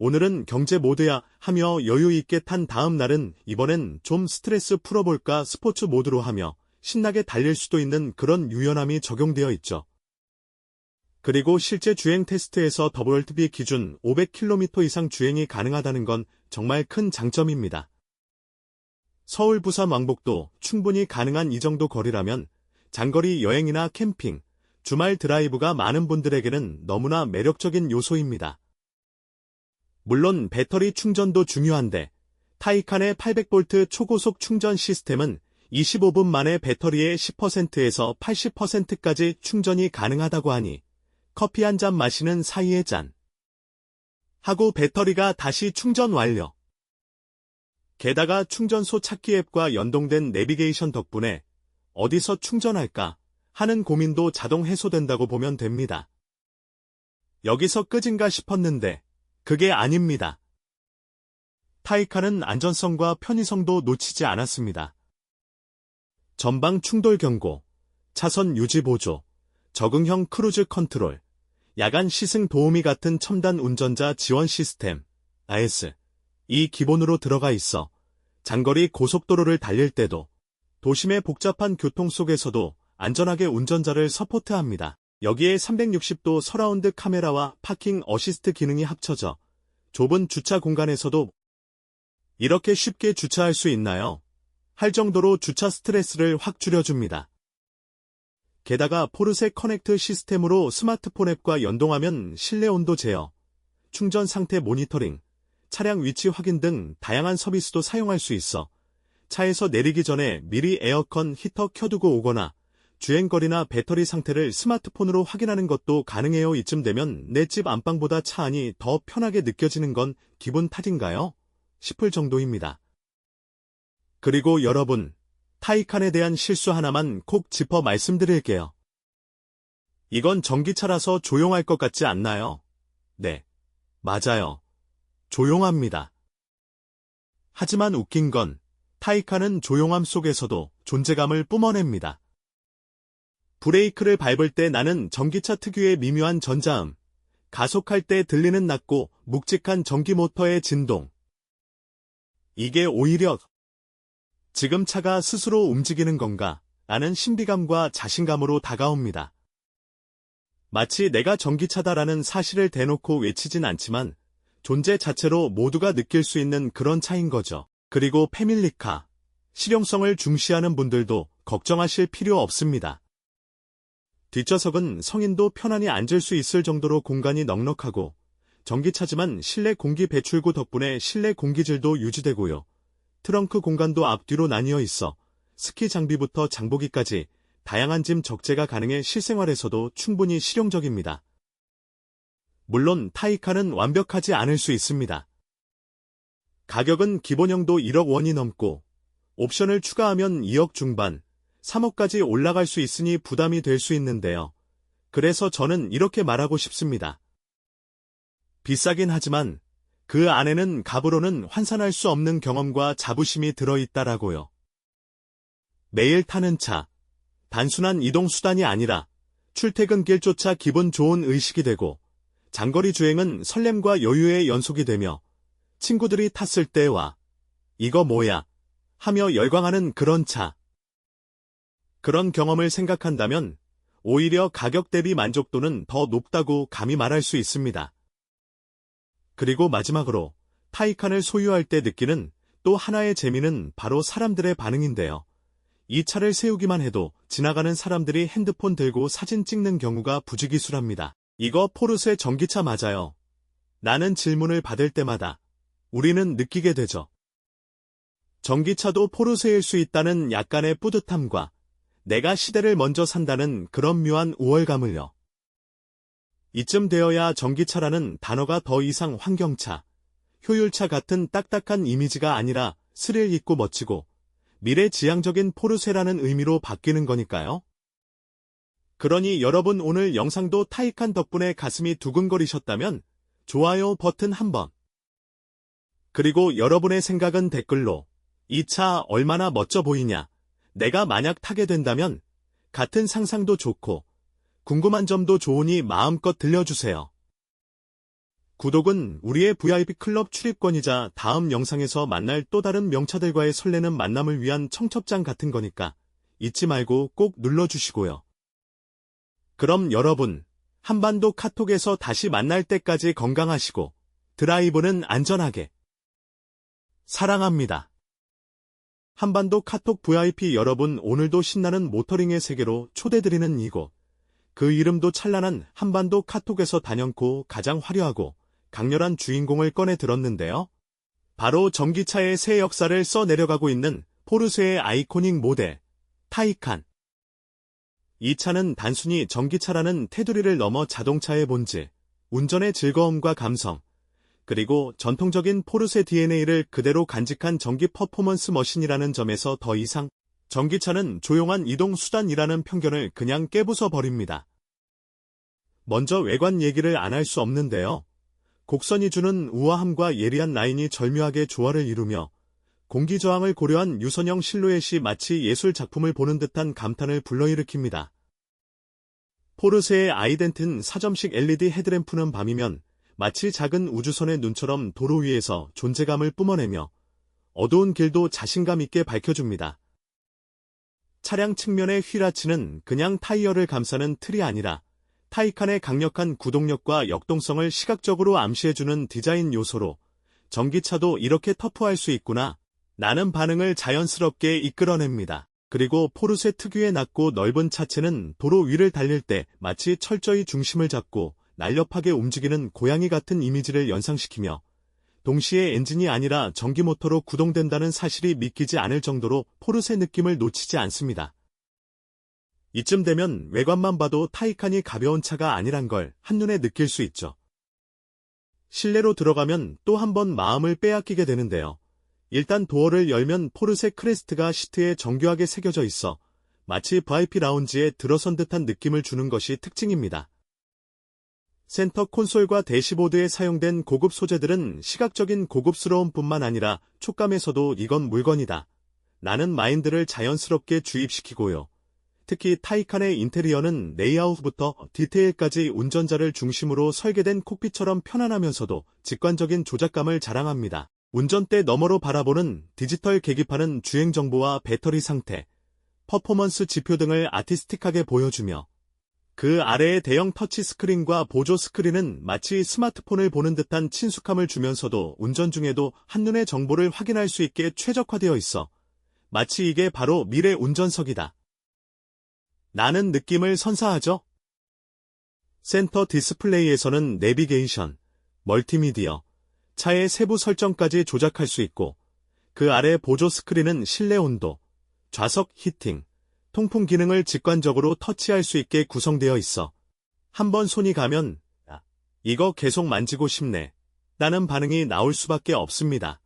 오늘은 경제 모드야 하며 여유 있게 탄 다음 날은 이번엔 좀 스트레스 풀어볼까 스포츠 모드로 하며 신나게 달릴 수도 있는 그런 유연함이 적용되어 있죠. 그리고 실제 주행 테스트에서 WLTP 기준 500km 이상 주행이 가능하다는 건 정말 큰 장점입니다. 서울 부산 왕복도 충분히 가능한 이 정도 거리라면 장거리 여행이나 캠핑, 주말 드라이브가 많은 분들에게는 너무나 매력적인 요소입니다. 물론 배터리 충전도 중요한데 타이칸의 800V 초고속 충전 시스템은 25분 만에 배터리의 10%에서 80%까지 충전이 가능하다고 하니 커피 한 잔 마시는 사이의 짠. 하고 배터리가 다시 충전 완료. 게다가 충전소 찾기 앱과 연동된 내비게이션 덕분에 어디서 충전할까 하는 고민도 자동 해소된다고 보면 됩니다. 여기서 끝인가 싶었는데 그게 아닙니다. 타이칸은 안전성과 편의성도 놓치지 않았습니다. 전방 충돌 경고, 차선 유지 보조, 적응형 크루즈 컨트롤, 야간 시승 도우미 같은 첨단 운전자 지원 시스템, AS, 이 기본으로 들어가 있어 장거리 고속도로를 달릴 때도 도심의 복잡한 교통 속에서도 안전하게 운전자를 서포트합니다. 여기에 360도 서라운드 카메라와 파킹 어시스트 기능이 합쳐져 좁은 주차 공간에서도 이렇게 쉽게 주차할 수 있나요? 할 정도로 주차 스트레스를 확 줄여줍니다. 게다가 포르쉐 커넥트 시스템으로 스마트폰 앱과 연동하면 실내 온도 제어, 충전 상태 모니터링, 차량 위치 확인 등 다양한 서비스도 사용할 수 있어 차에서 내리기 전에 미리 에어컨 히터 켜두고 오거나 주행거리나 배터리 상태를 스마트폰으로 확인하는 것도 가능해요. 이쯤 되면 내 집 안방보다 차 안이 더 편하게 느껴지는 건 기분 탓인가요? 싶을 정도입니다. 그리고 여러분, 타이칸에 대한 실수 하나만 콕 짚어 말씀드릴게요. 이건 전기차라서 조용할 것 같지 않나요? 네, 맞아요. 조용합니다. 하지만 웃긴 건 타이칸은 조용함 속에서도 존재감을 뿜어냅니다. 브레이크를 밟을 때 나는 전기차 특유의 미묘한 전자음, 가속할 때 들리는 낮고 묵직한 전기 모터의 진동. 이게 오히려 지금 차가 스스로 움직이는 건가 라는 신비감과 자신감으로 다가옵니다. 마치 내가 전기차다라는 사실을 대놓고 외치진 않지만 존재 자체로 모두가 느낄 수 있는 그런 차인 거죠. 그리고 패밀리카, 실용성을 중시하는 분들도 걱정하실 필요 없습니다. 뒷좌석은 성인도 편안히 앉을 수 있을 정도로 공간이 넉넉하고 전기차지만 실내 공기 배출구 덕분에 실내 공기질도 유지되고요. 트렁크 공간도 앞뒤로 나뉘어 있어 스키 장비부터 장보기까지 다양한 짐 적재가 가능해 실생활에서도 충분히 실용적입니다. 물론 타이칸은 완벽하지 않을 수 있습니다. 가격은 기본형도 1억 원이 넘고 옵션을 추가하면 2억 중반, 3억까지 올라갈 수 있으니 부담이 될 수 있는데요. 그래서 저는 이렇게 말하고 싶습니다. 비싸긴 하지만 그 안에는 값으로는 환산할 수 없는 경험과 자부심이 들어있다라고요. 매일 타는 차, 단순한 이동수단이 아니라 출퇴근길조차 기분 좋은 의식이 되고 장거리 주행은 설렘과 여유의 연속이 되며 친구들이 탔을 때와 이거 뭐야 하며 열광하는 그런 차. 그런 경험을 생각한다면 오히려 가격 대비 만족도는 더 높다고 감히 말할 수 있습니다. 그리고 마지막으로 타이칸을 소유할 때 느끼는 또 하나의 재미는 바로 사람들의 반응인데요. 이 차를 세우기만 해도 지나가는 사람들이 핸드폰 들고 사진 찍는 경우가 부지기수랍니다. 이거 포르쉐 전기차 맞아요. 나는 질문을 받을 때마다 우리는 느끼게 되죠. 전기차도 포르쉐일 수 있다는 약간의 뿌듯함과 내가 시대를 먼저 산다는 그런 묘한 우월감을요. 이쯤 되어야 전기차라는 단어가 더 이상 환경차, 효율차 같은 딱딱한 이미지가 아니라 스릴 있고 멋지고 미래지향적인 포르쉐라는 의미로 바뀌는 거니까요. 그러니 여러분 오늘 영상도 타이칸 덕분에 가슴이 두근거리셨다면 좋아요 버튼 한번. 그리고 여러분의 생각은 댓글로 이 차 얼마나 멋져 보이냐 내가 만약 타게 된다면 같은 상상도 좋고 궁금한 점도 좋으니 마음껏 들려주세요. 구독은 우리의 VIP 클럽 출입권이자 다음 영상에서 만날 또 다른 명차들과의 설레는 만남을 위한 청첩장 같은 거니까 잊지 말고 꼭 눌러주시고요. 그럼 여러분, 한반도 카톡에서 다시 만날 때까지 건강하시고 드라이브는 안전하게 사랑합니다. 한반도 카톡 VIP 여러분 오늘도 신나는 모터링의 세계로 초대드리는 이곳. 그 이름도 찬란한 한반도 카톡에서 단연코 가장 화려하고 강렬한 주인공을 꺼내 들었는데요. 바로 전기차의 새 역사를 써 내려가고 있는 포르쉐의 아이코닉 모델, 타이칸. 이 차는 단순히 전기차라는 테두리를 넘어 자동차의 본질, 운전의 즐거움과 감성, 그리고 전통적인 포르쉐 DNA를 그대로 간직한 전기 퍼포먼스 머신이라는 점에서 더 이상 전기차는 조용한 이동 수단이라는 편견을 그냥 깨부숴 버립니다. 먼저 외관 얘기를 안 할 수 없는데요. 곡선이 주는 우아함과 예리한 라인이 절묘하게 조화를 이루며 공기 저항을 고려한 유선형 실루엣이 마치 예술 작품을 보는 듯한 감탄을 불러일으킵니다. 포르쉐의 아이덴트는 사점식 LED 헤드램프는 밤이면 마치 작은 우주선의 눈처럼 도로 위에서 존재감을 뿜어내며 어두운 길도 자신감 있게 밝혀줍니다. 차량 측면의 휘라치는 그냥 타이어를 감싸는 틀이 아니라 타이칸의 강력한 구동력과 역동성을 시각적으로 암시해주는 디자인 요소로 전기차도 이렇게 터프할 수 있구나. 나는 반응을 자연스럽게 이끌어냅니다. 그리고 포르쉐 특유의 낮고 넓은 차체는 도로 위를 달릴 때 마치 철저히 중심을 잡고 날렵하게 움직이는 고양이 같은 이미지를 연상시키며 동시에 엔진이 아니라 전기 모터로 구동된다는 사실이 믿기지 않을 정도로 포르쉐 느낌을 놓치지 않습니다. 이쯤 되면 외관만 봐도 타이칸이 가벼운 차가 아니란 걸 한눈에 느낄 수 있죠. 실내로 들어가면 또 한 번 마음을 빼앗기게 되는데요. 일단 도어를 열면 포르쉐 크레스트가 시트에 정교하게 새겨져 있어 마치 VIP 라운지에 들어선 듯한 느낌을 주는 것이 특징입니다. 센터 콘솔과 대시보드에 사용된 고급 소재들은 시각적인 고급스러움 뿐만 아니라 촉감에서도 이건 물건이다. 라는 마인드를 자연스럽게 주입시키고요. 특히 타이칸의 인테리어는 레이아웃부터 디테일까지 운전자를 중심으로 설계된 콕핏처럼 편안하면서도 직관적인 조작감을 자랑합니다. 운전대 너머로 바라보는 디지털 계기판은 주행 정보와 배터리 상태, 퍼포먼스 지표 등을 아티스틱하게 보여주며 그 아래의 대형 터치 스크린과 보조 스크린은 마치 스마트폰을 보는 듯한 친숙함을 주면서도 운전 중에도 한눈에 정보를 확인할 수 있게 최적화되어 있어 마치 이게 바로 미래 운전석이다. 나는 느낌을 선사하죠. 센터 디스플레이에서는 내비게이션, 멀티미디어, 차의 세부 설정까지 조작할 수 있고 그 아래 보조 스크린은 실내 온도, 좌석 히팅, 통풍 기능을 직관적으로 터치할 수 있게 구성되어 있어 한번 손이 가면 야, 이거 계속 만지고 싶네. 라는 반응이 나올 수밖에 없습니다.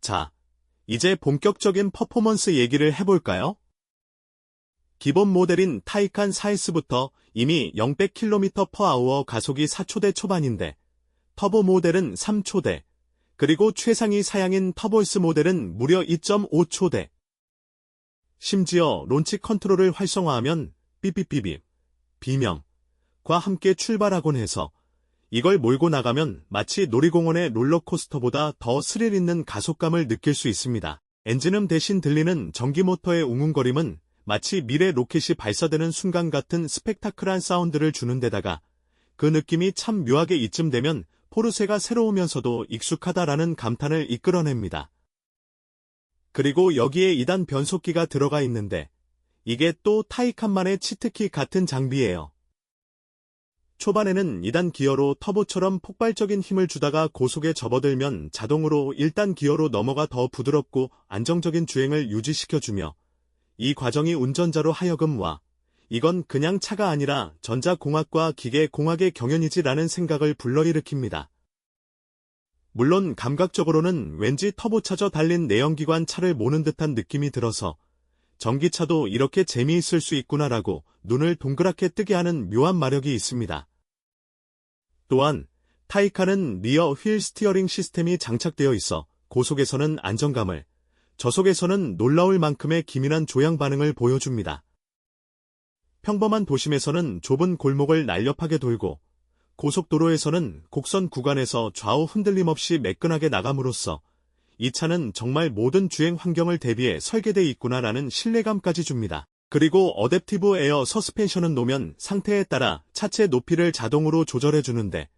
자, 이제 본격적인 퍼포먼스 얘기를 해볼까요? 기본 모델인 타이칸 4S부터 이미 0-100km/h 가속이 4초대 초반인데 터보 모델은 3초대, 그리고 최상위 사양인 터보스 모델은 무려 2.5초대, 심지어 론치 컨트롤을 활성화하면 삐삐삐삐, 비명과 함께 출발하곤 해서 이걸 몰고 나가면 마치 놀이공원의 롤러코스터보다 더 스릴 있는 가속감을 느낄 수 있습니다. 엔진음 대신 들리는 전기 모터의 웅웅거림은 마치 미래 로켓이 발사되는 순간 같은 스펙타클한 사운드를 주는 데다가 그 느낌이 참 묘하게 이쯤 되면 포르쉐가 새로우면서도 익숙하다라는 감탄을 이끌어냅니다. 그리고 여기에 2단 변속기가 들어가 있는데 이게 또 타이칸만의 치트키 같은 장비예요. 초반에는 2단 기어로 터보처럼 폭발적인 힘을 주다가 고속에 접어들면 자동으로 1단 기어로 넘어가 더 부드럽고 안정적인 주행을 유지시켜주며 이 과정이 운전자로 하여금 와 이건 그냥 차가 아니라 전자공학과 기계공학의 경연이지라는 생각을 불러일으킵니다. 물론 감각적으로는 왠지 터보차저 달린 내연기관 차를 모는 듯한 느낌이 들어서 전기차도 이렇게 재미있을 수 있구나라고 눈을 동그랗게 뜨게 하는 묘한 마력이 있습니다. 또한 타이칸은 리어 휠 스티어링 시스템이 장착되어 있어 고속에서는 안정감을, 저속에서는 놀라울 만큼의 기민한 조향 반응을 보여줍니다. 평범한 도심에서는 좁은 골목을 날렵하게 돌고 고속도로에서는 곡선 구간에서 좌우 흔들림 없이 매끈하게 나감으로써 이 차는 정말 모든 주행 환경을 대비해 설계돼 있구나라는 신뢰감까지 줍니다. 그리고 어댑티브 에어 서스펜션은 노면 상태에 따라 차체 높이를 자동으로 조절해 주는데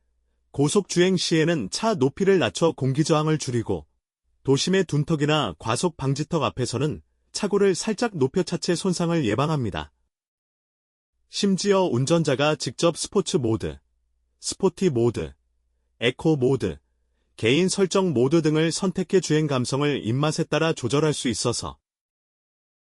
고속 주행 시에는 차 높이를 낮춰 공기 저항을 줄이고 도심의 둔턱이나 과속 방지턱 앞에서는 차고를 살짝 높여 차체 손상을 예방합니다. 심지어 운전자가 직접 스포츠 모드, 스포티 모드, 에코 모드, 개인 설정 모드 등을 선택해 주행 감성을 입맛에 따라 조절할 수 있어서